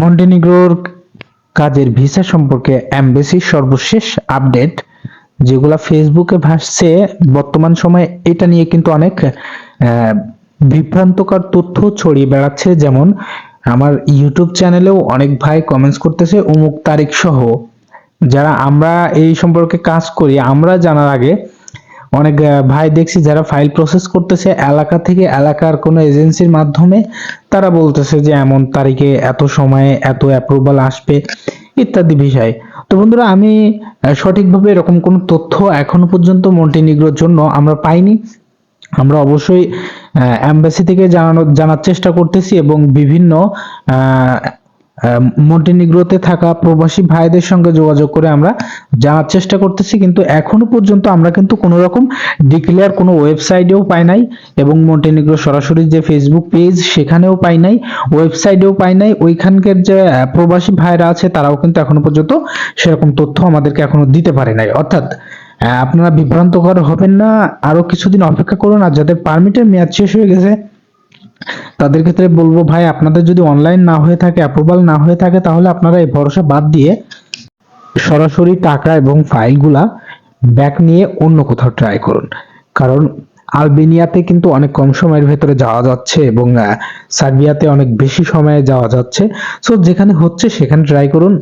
মন্টেনিগ্রোর কাজের ভিসা সম্পর্কে এমবেসির সর্বশেষ আপডেট, যেগুলা ফেসবুকে ভাসছে, বর্তমান সময়ে এটা নিয়ে কিন্তু অনেক বিভ্রান্তকর তথ্য ছড়িয়ে বেড়াচ্ছে। যেমন, আমার ইউটিউব চ্যানেলেও অনেক ভাই কমেন্টস করতেছে অমুক তারিখ সহ। যারা আমরা এই সম্পর্কে কাজ করি, আমরা জানার আগে অনেক ভাই দেখছি যারা ফাইল প্রসেস করতেছে, এলাকা থেকে এলাকার কোনো এজেন্সির মাধ্যমে তারা বলতেছে যে এমন তারিখে এত সময়ে এত অ্যাপ্রুভাল আসবে, ইত্যাদি বিষয়। তো বন্ধুরা, আমি সঠিকভাবে এরকম কোনো তথ্য এখনও পর্যন্ত মন্টিনিগ্রোর জন্য আমরা পাইনি। আমরা অবশ্যই অ্যাম্বাসি থেকে জানানোর জানার চেষ্টা করতেছি এবং বিভিন্ন মন্টিনিগ্রোতে থাকা প্রবাসী ভাইদের সঙ্গে যোগাযোগ করে আমরা জানার চেষ্টা করতেছি, কিন্তু এখনও পর্যন্ত আমরা কিন্তু কোনো রকম ডিক্লেয়ার কোনো ওয়েবসাইটেও পাই নাই এবং মন্টিনিগ্রো সরাসরি যে ফেসবুক পেজ সেখানেও পাই নাই ওয়েবসাইটেও পাই নাই, ওইখানকার যে প্রবাসী ভাইরা আছে তারাও কিন্তু এখনও পর্যন্ত সেরকম তথ্য আমাদেরকে এখনও দিতে পারে নাই। অর্থাৎ আপনারা বিভ্রান্তকর হবেন না, আরও কিছুদিন অপেক্ষা করুন, আর যাদের পারমিটের মেয়াদ শেষ হয়ে গেছে তাদের ক্ষেত্রে বলব, ভাই, আপনাদের যদি অনলাইন না হয়ে থাকে অ্যাপ্রুভাল না হয়ে থাকে, তাহলে আপনারা এই ভরসা বাদ দিয়ে সরাসরি টাকা এবং ফাইলগুলা ব্যাক নিয়ে অন্য কোথাও ট্রাই করুন। কারণ আলবেনিয়াতে কিন্তু অনেক কম সময়ের ভেতরে যাওয়া যাচ্ছে এবং সার্বিয়াতে অনেক বেশি সময়ে যাওয়া যাচ্ছে। সো যেখানে হচ্ছে সেখানে ট্রাই করুন।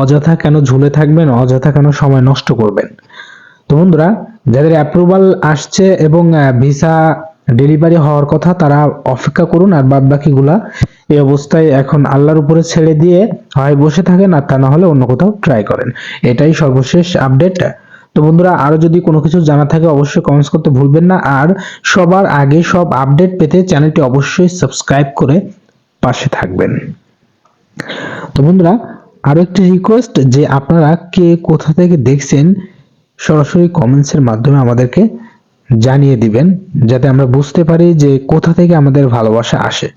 অযথা কেন ঝুলে থাকবেন, অযথা কেন সময় নষ্ট করবেন। তো বন্ধুরা, যাদের অ্যাপ্রুভাল আসছে এবং ভিসা ডেলিভারি হওয়ার কথা তারা অপেক্ষা করুন আর বাদ বাকিগুলা এই অবস্থায় এখন আল্লাহর উপরে ছেড়ে দিয়ে হয় বসে থাকেন আর তা না হলে অন্য কোথাও ট্রাই করেন। এটাই সর্বশেষ আপডেট তো বন্ধুরা, আরও যদি কোনো কিছু জানা থাকে অবশ্যই কমেন্টস করতে ভুলবেন না। আর সবার আগে সব আপডেট পেতে চ্যানেলটি অবশ্যই সাবস্ক্রাইব করে পাশে থাকবেন। তো বন্ধুরা, আরও একটি রিকোয়েস্ট যে আপনারা কে কোথা থেকে দেখছেন সরাসরি কমেন্টস এর মাধ্যমে আমাদেরকে জানিয়ে দিবেন যাতে আমরা বুঝতে পারি যে কোথা থেকে আমাদের ভালোবাসা আসে।